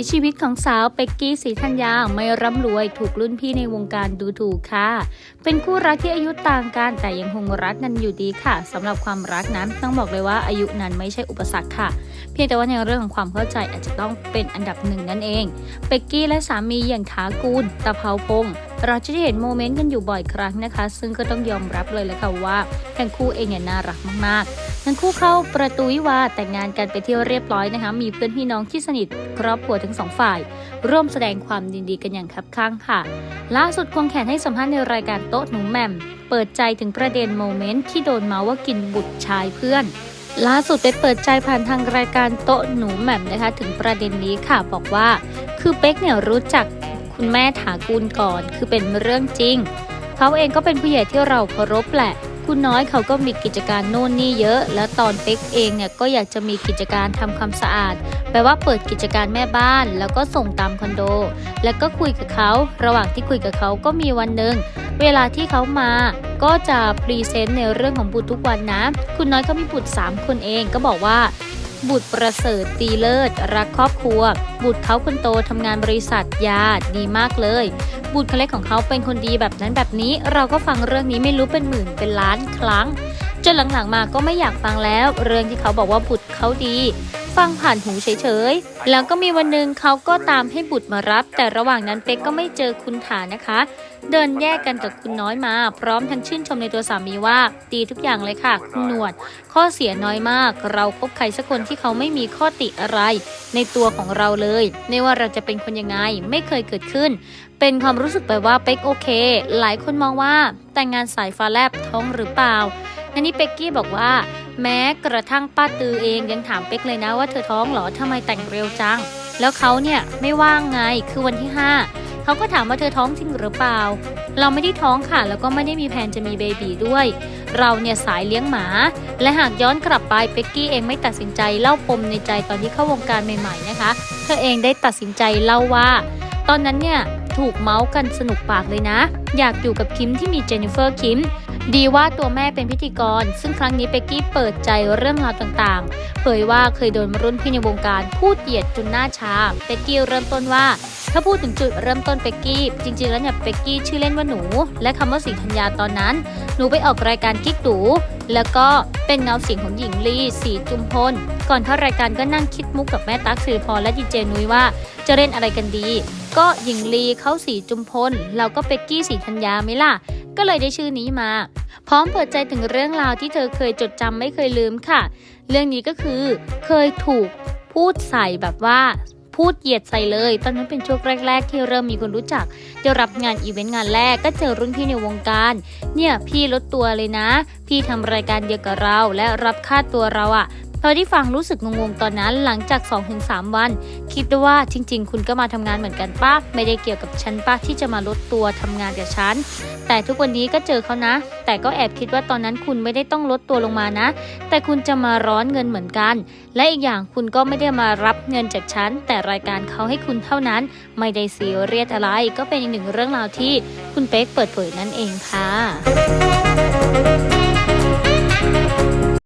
ยชีวิตของสาวเป็กกี้สีธัญญาไม่ร่ำรวยถูกรุ่นพี่ในวงการดูถูกค่ะ เป็นคู่รักที่อายุต่างกันแต่ยังคงรักกันอยู่ดีค่ะสำหรับความรักนั้นต้องบอกเลยว่าอายุนั้นไม่ใช่อุปสรรคค่ะ เพียงแต่ว่าในเรื่องของความเข้าใจอาจจะต้องเป็นอันดับหนึ่งนั่นเองเป็กกี้และสามีอย่างถากูลตะเภาพง เราจะได้เห็นโมเมนต์กันอยู่บ่อยครั้งนะคะ ซึ่งก็ต้องยอมรับเลยแหละค่ะว่าทั้งคู่เองเนี่ยน่ารักมากๆทั้งคู่เข้าประตูวิวาแต่งงานกันไปเที่ยวเรียบร้อยนะคะ มีเพื่อนพี่น้องที่สนิทครอบครัวทั้งสองฝ่าย ร่วมแสดงความยินดีกันอย่างคับข้างค่ะ ล่าสุดควงแขนให้สัมภาษณ์ในรายการโต๊ะหนูแหม่มเปิดใจถึงประเด็นโมเมนต์ที่โดนเมาว่ากินบุตรชายเพื่อนล่าสุดได้เปิดใจผ่านทางรายการโต๊ะหนูแหม่มนะคะ ถึงประเด็นนี้ค่ะบอกว่า คือเป๊กเนี่ยรู้จัก คุณแม่ถากูลก่อน คือเป็นเรื่องจริง เขาเองก็เป็นผู้ใหญ่ที่เราเคารพแหละ คุณน้อยเขาก็มีกิจการโน่นนี่เยอะ แล้วตอนเป๊กเองเนี่ยก็อยากจะมีกิจการทำความสะอาดแปลว่าเปิดกิจการแม่บ้าน แล้วก็ส่งตามคอนโด แล้วก็คุยกับเขา ระหว่างที่คุยกับเขาก็มีวันหนึ่งเวลาที่เขามาก็จะพรีเซนต์ในเรื่องของบุตรทุกวันนะ คุณน้อยเขามีบุตร3คนเองก็บอกว่า บุตรประเสริฐตีเลิศ รักครอบครัว บุตรเขาคนโตทำงานบริษัทยาดีมากเลย บุตรคนเล็กของเขาเป็นคนดีแบบนั้นแบบนี้ เราก็ฟังเรื่องนี้ไม่รู้เป็นหมื่นเป็นล้านครั้งจนหลังๆมาก็ไม่อยากฟังแล้ว เรื่องที่เขาบอกว่าบุตรเขาดี ฟังผ่านหูเฉยๆ แล้วก็มีวันหนึ่งเขาก็ตามให้บุตรมารับ แต่ระหว่างนั้นเป๊กก็ไม่เจอคุณฐานนะคะ เดินแยกกันกับคุณน้อยมา พร้อมทั้งชื่นชมในตัวสามีว่าดีทุกอย่างเลยค่ะ คุณหนวด ข้อเสียน้อยมาก เราคบใครสักคนที่เขาไม่มีข้อติอะไร ในตัวของเราเลย ไม่ว่าเราจะเป็นคนยังไงไม่เคยเกิดขึ้น เป็นความรู้สึกแบบว่าเป๊กโอเค หลายคนมองว่าแต่งงานสายฟ้าแลบท้องหรือเปล่าอันนี้เป็กกี้บอกว่า แม้กระทั่งป้าตือเองยังถามเป็กเลยนะว่าเธอท้องเหรอทำไมแต่งเร็วจัง แล้วเขาเนี่ยไม่ว่างไงคือวันที่ 5 เขาก็ถามว่าเธอท้องจริงหรือเปล่า เราไม่ได้ท้องค่ะ แล้วก็ไม่ได้มีแผนจะมีเบบีด้วย เราเนี่ยสายเลี้ยงหมา และหากย้อนกลับไปเป็กกี้เองไม่ตัดสินใจเล่าปมในใจตอนที่เข้าวงการใหม่ๆนะคะ เธอเองได้ตัดสินใจเล่าว่า ตอนนั้นเนี่ย ถูกเมาส์กันสนุกปากเลยนะ อยากอยู่กับคิมที่มีเจนนิเฟอร์คิมดีว่าตัวแม่เป็นพิธีกร ซึ่งครั้งนี้เป็กกี้เปิดใจเรื่องราวต่างๆ เผยว่าเคยโดนรุ่นพี่ในวงการพูดเหยียดจนหน้าชาเป็กกี้เริ่มต้นว่า ถ้าพูดถึงจุดเริ่มต้นเป็กกี้ จริงๆ แล้วเนี่ยเป็กกี้ชื่อเล่นว่าหนู และคำว่าสีธัญญาตอนนั้น หนูไปออกรายการกิ๊กดูแล้วก็ เป็นเงาเสียงของหญิงลีสีจุมพล ก่อนเข้ารายการก็นั่งคิดมุกกับแม่ตั๊กสิริพรและดีเจนุ้ยว่าจะเล่นอะไรกันดี ก็หญิงลีเข้าสีจุมพล เราก็เป็กกี้สีธัญญาไหมล่ะ ก็เลยได้ชื่อนี้มา พร้อมเปิดใจถึงเรื่องราวที่เธอเคยจดจำไม่เคยลืมค่ะ เรื่องนี้ก็คือเคยถูกพูดใส่แบบว่า พูดเหยียดใส่เลย ตอนนั้นเป็นช่วงแรก ๆ ที่เริ่มมีคนรู้จักได้รับงานอีเวนต์งานแรกก็เจอรุ่นพี่ในวงการ เนี่ยพี่ลดตัวเลยนะ พี่ทำรายการเดียวกับเราและรับค่าตัวเราอะ ตอนที่ฟังรู้สึกงงๆตอนนั้นหลังจาก 2-3 วัน คิดว่าจริง ๆ คุณก็มาทำงานเหมือนกันป้าไม่ได้เกี่ยวกับฉันป้าที่จะมาลดตัวทำงานกับฉันแต่ทุกวันนี้ก็เจอเขานะ แต่ก็แอบคิดว่าตอนนั้นคุณไม่ได้ต้องลดตัวลงมานะ แต่คุณจะมาร้อนเงินเหมือนกัน และอีกอย่างคุณก็ไม่ได้มารับเงินจากฉันแต่รายการเขาให้คุณเท่านั้น ไม่ได้ซีเรียสอะไร ก็เป็นอีกหนึ่งเรื่องราวที่คุณเป๊กเปิดเผยนั่นเองค่ะ